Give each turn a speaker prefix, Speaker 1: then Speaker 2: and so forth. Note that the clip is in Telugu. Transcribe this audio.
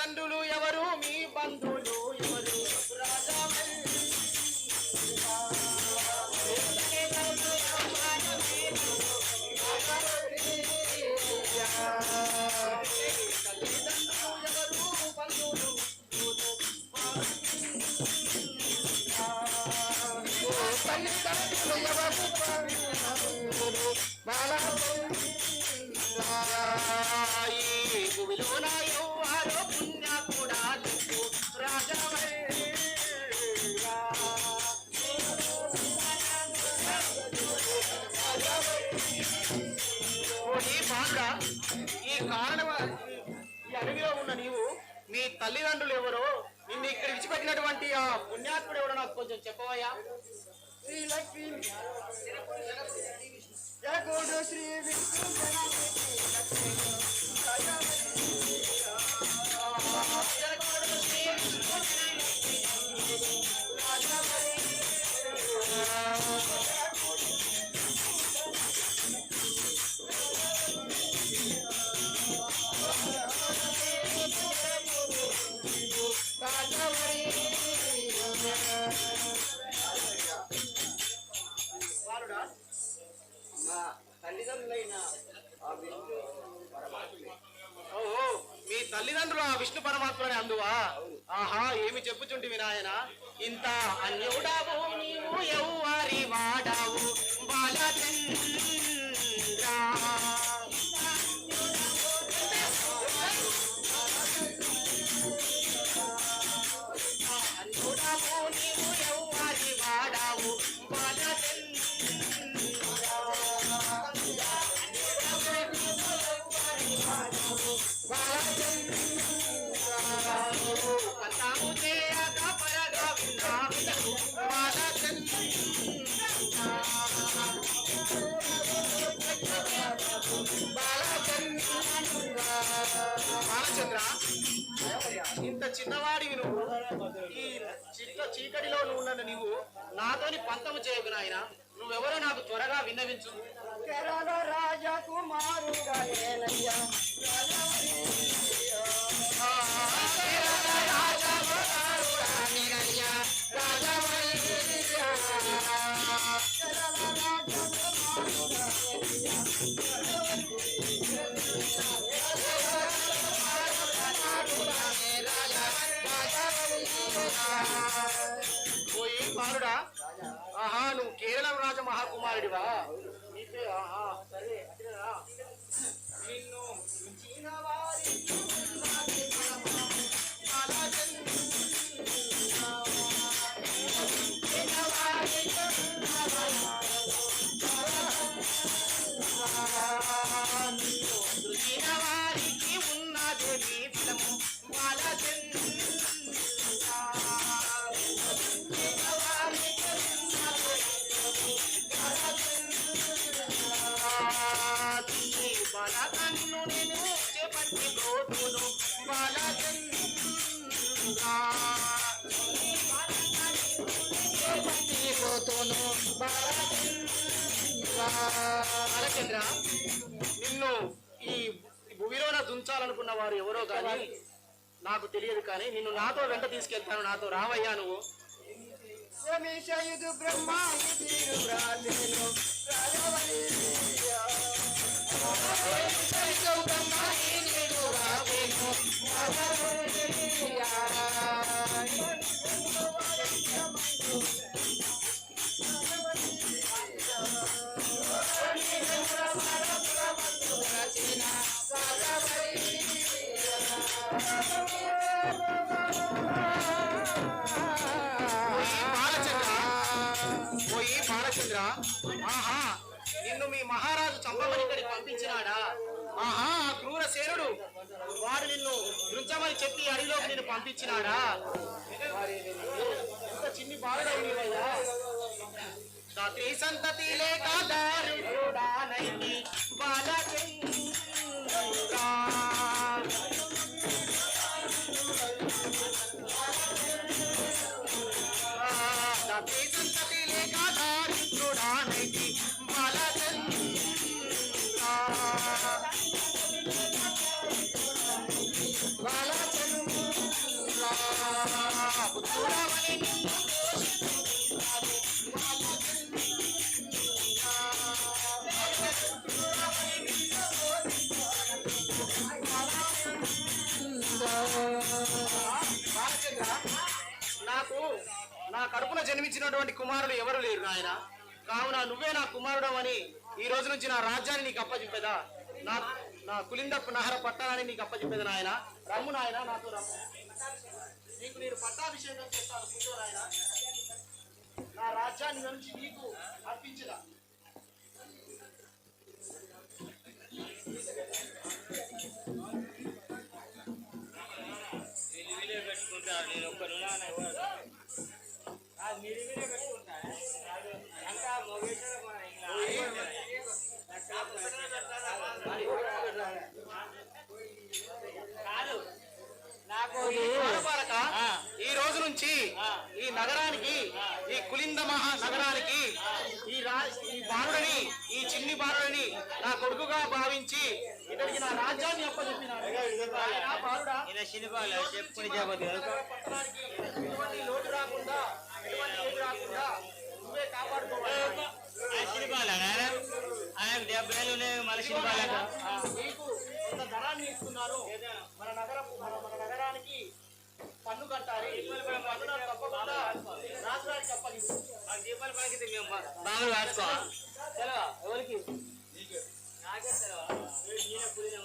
Speaker 1: తల్లిదండ్రులు ఎవరు? మీ బంధువులు. కాక ఈ ఈ కారణం ఈ అడవిలో ఉన్న నీవు మీ తల్లిదండ్రులు ఎవరో నిన్ను ఇక్కడ విడిచిపెట్టినటువంటి ఆ పుణ్యాత్ముడు ఎవరో నాకు కొంచెం చెప్పవయ్యా?
Speaker 2: శ్రీలక్ష్మి. జగోడు శ్రీ విష్ణు మా తల్లిదండ్రులైన ఆ విష్ణు పరమాత్మే.
Speaker 1: ఓహో మీ తల్లిదండ్రులు ఆ విష్ణు పరమాత్మని అందువా? ఆహా ఏమి చెప్పుచుంటివి నాయన? ఇంత అన్యుడావు నీవు బాలచంద్ర ఇంత చిన్నవాడివి నువ్వు. ఈ చిట్ట చీకటిలో నువ్వు ఉన్న నీవు నాతోని పంతము చేయకు నాయన. నువ్వెవరో నాకు త్వరగా విన్నవించు.
Speaker 2: కేరళ రాజకుమారుగా
Speaker 1: పోయి బాలుడా ఆహా నువ్వు కేరళ రాజ మహాకుమారుడివా నీపే ఆహా సరే నిన్ను మించిన వారికి ఉన్నది మీ బలచంద్ర. మించిన చేపట్టి పోతును పోతును బాలచంద్ర నిన్ను ఈ భూమిలోన దుంచాలనుకున్న వారు ఎవరో కానీ నాకు తెలియదు కానీ నిన్ను నాతో వెంట తీసుకెళ్తాను నాతో రావయ్యా నువ్వు.
Speaker 2: రమేశయుడు బ్రహ్మ ఇది
Speaker 1: బాలచంద్ర ఆహా నిన్ను మీ మహారాజు చంపమని ఇక్కడికి పంపించినాడా? ఆహా ఆ క్రూర సేనుడు. వాడు నిన్ను దృంచమని చెప్పి అడిలోకి నిన్ను పంపించినాడా? చిన్ని బాలుడవు సంతతి లేక దారుడానైతి నాకు నా కడుపున జన్మించినటువంటి కుమారుడు ఎవరు లేరు నాయన. కావున నువ్వే నా కుమారుడు అని ఈ రోజు నుంచి నా రాజ్యాన్ని నీకు అప్పచెప్పేదా? నా నా కులిందపు నహర పట్టణాన్ని నీకు అప్పచెప్పేదా నాయన? రమ్ము నాయన నాతో రమ్ము. నీకు నేను పట్టాభిషేకం చేస్తాను కూర్చోరాయన. నా రాజ్యాన్ని నుంచి నీకు అర్పించదా పెట్టుకుంటా నేను ఒక్కరున్నా మీరు ఈ రోజు నుంచి ఈ నగరానికి ఈ కులింద మహా నగరానికి ఈ రా ఈ బాలుడని ఈ చిన్ని బాలుడని నా కొడుకుగా భావించి ఇతనికి నా రాజ్యాన్ని అప్పచెప్పినాడు. లోటు రాకుండా ఎటువంటి ఏది రాకుండా నువ్వే కాపాడుకోవాలి.
Speaker 3: ఆయనకు డెబ్బై ఏళ్ళు ఉన్నాయి మళ్ళీ సినిమాలు
Speaker 1: నీకు కొంత ధనాన్ని ఇస్తున్నాను మన నగరం మన నగరానికి పన్ను నాకు
Speaker 3: బాగా వాడుకో ఎవరికి నాకే తెలవా? ఈయన పులిన.